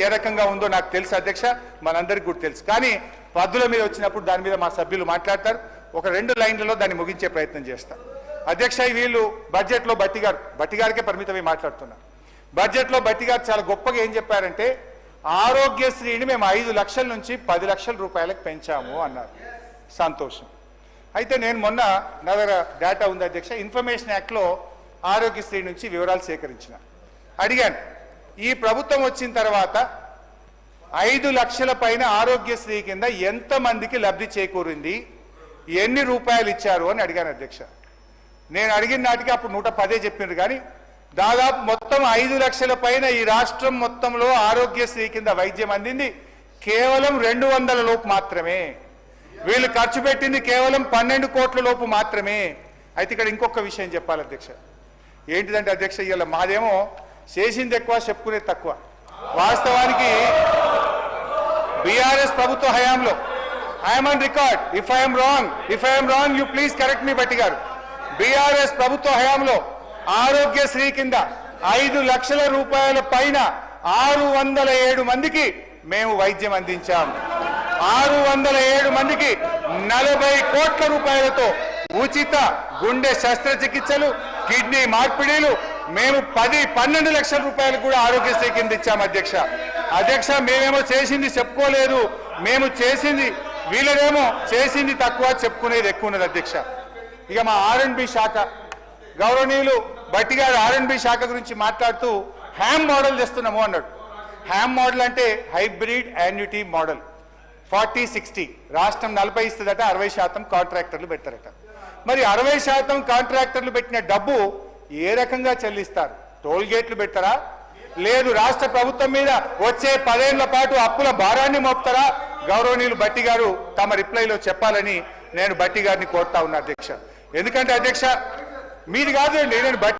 ఏ రకంగా ఉందో నాకు తెలుసు అధ్యక్ష మనందరికి కూడా తెలుసు. కానీ పద్దుల మీద వచ్చినప్పుడు దాని మీద మా సభ్యులు మాట్లాడతారు. ఒక రెండు లైన్లలో దాన్ని ముగించే ప్రయత్నం చేస్తాం. అధ్యక్ష వీళ్ళు బడ్జెట్లో బట్టి గారు బట్టి గారికే పరిమితమై మాట్లాడుతున్నారు బడ్జెట్లో బట్టి గారు చాలా గొప్పగా ఏం చెప్పారంటే ఆరోగ్యశ్రీని మేము ఐదు లక్షల నుంచి పది లక్షల రూపాయలకు పెంచాము అన్నారు. సంతోషం. అయితే నేను మొన్న నా దగ్గర డేటా ఉంది అధ్యక్ష. ఇన్ఫర్మేషన్ యాక్ట్లో ఆరోగ్యశ్రీ నుంచి వివరాలు సేకరించిన. అడిగాను. ఈ ప్రభుత్వం వచ్చిన తర్వాత ఐదు లక్షల పైన ఆరోగ్యశ్రీ కింద ఎంతమందికి లబ్ధి చేకూరింది? ఎన్ని రూపాయలు ఇచ్చారు అని అడిగాను అధ్యక్ష. నేను అడిగిన నాటికి అప్పుడు నూట పదే చెప్పిండ్రు కానీ దాదాపు మొత్తం ఐదు లక్షల పైన ఈ రాష్ట్రం మొత్తంలో ఆరోగ్యశ్రీ కింద వైద్యం అందింది. కేవలం రెండు వందల లోపు మాత్రమే. వీళ్ళు ఖర్చు పెట్టింది కేవలం పన్నెండు కోట్ల లోపు మాత్రమే. అయితే ఇక్కడ ఇంకొక విషయం చెప్పాలి అధ్యక్ష. ఏంటిదంటే అధ్యక్ష ఇవాళ మాదేమో చేసింది ఎక్కువ చెప్పుకునేది తక్కువ. వాస్తవానికి బీఆర్ఎస్ ప్రభుత్వ హయాంలో I'm on record if I'm wrong if I'm wrong you please correct me Bhatti గారు. బీఆర్ఎస్ ప్రభుత్వ హయాంలో ఆరోగ్యశ్రీ కింద ఐదు లక్షల రూపాయల పైన ఆరు వందల ఏడు మందికి మేము వైద్యం అందించాం. ఆరు వందల ఏడు మందికి నలభై కోట్ల రూపాయలతో ఉచిత గుండె శస్త్రచికిత్సలు కిడ్నీ మార్పిడీలు మేము పది పన్నెండు లక్షల రూపాయలు కూడా ఆరోగ్యశ్రీ కింద ఇచ్చాము అధ్యక్ష. అధ్యక్ష మేమేమో చేసింది చెప్పుకోలేదు. మేము చేసింది వీళ్ళనేమో చేసింది తక్కువ చెప్పుకునేది ఎక్కువ ఉన్నది అధ్యక్ష. ఇక మా ఆర్ఎండ్బి శాఖ గౌరవనీయులు బట్టి గారు ఆర్ఎండ్బి శాఖ గురించి మాట్లాడుతూ హ్యామ్ మోడల్ తెస్తున్నాము అన్నాడు. హ్యామ్ మోడల్ అంటే hybrid annuity model forty sixty. రాష్ట్రం నలభై ఇస్తుందట అరవై శాతం కాంట్రాక్టర్లు పెట్టారట. మరి అరవై శాతం కాంట్రాక్టర్లు పెట్టిన డబ్బు ఏ రకంగా చెల్లిస్తారు? టోల్ గేట్లు పెడతారా లేదు రాష్ట్ర ప్రభుత్వం మీద వచ్చే పదేళ్ళ పాటు అప్పుల భారాన్ని మోపుతారా? గౌరవనీయులు బట్టి గారు తమ రిప్లైలో చెప్పాలని నేను బట్టి గారిని కోరుతా ఉన్నా అధ్యక్ష. ఎందుకంటే అధ్యక్ష మీది కాదండి నేను బట్టి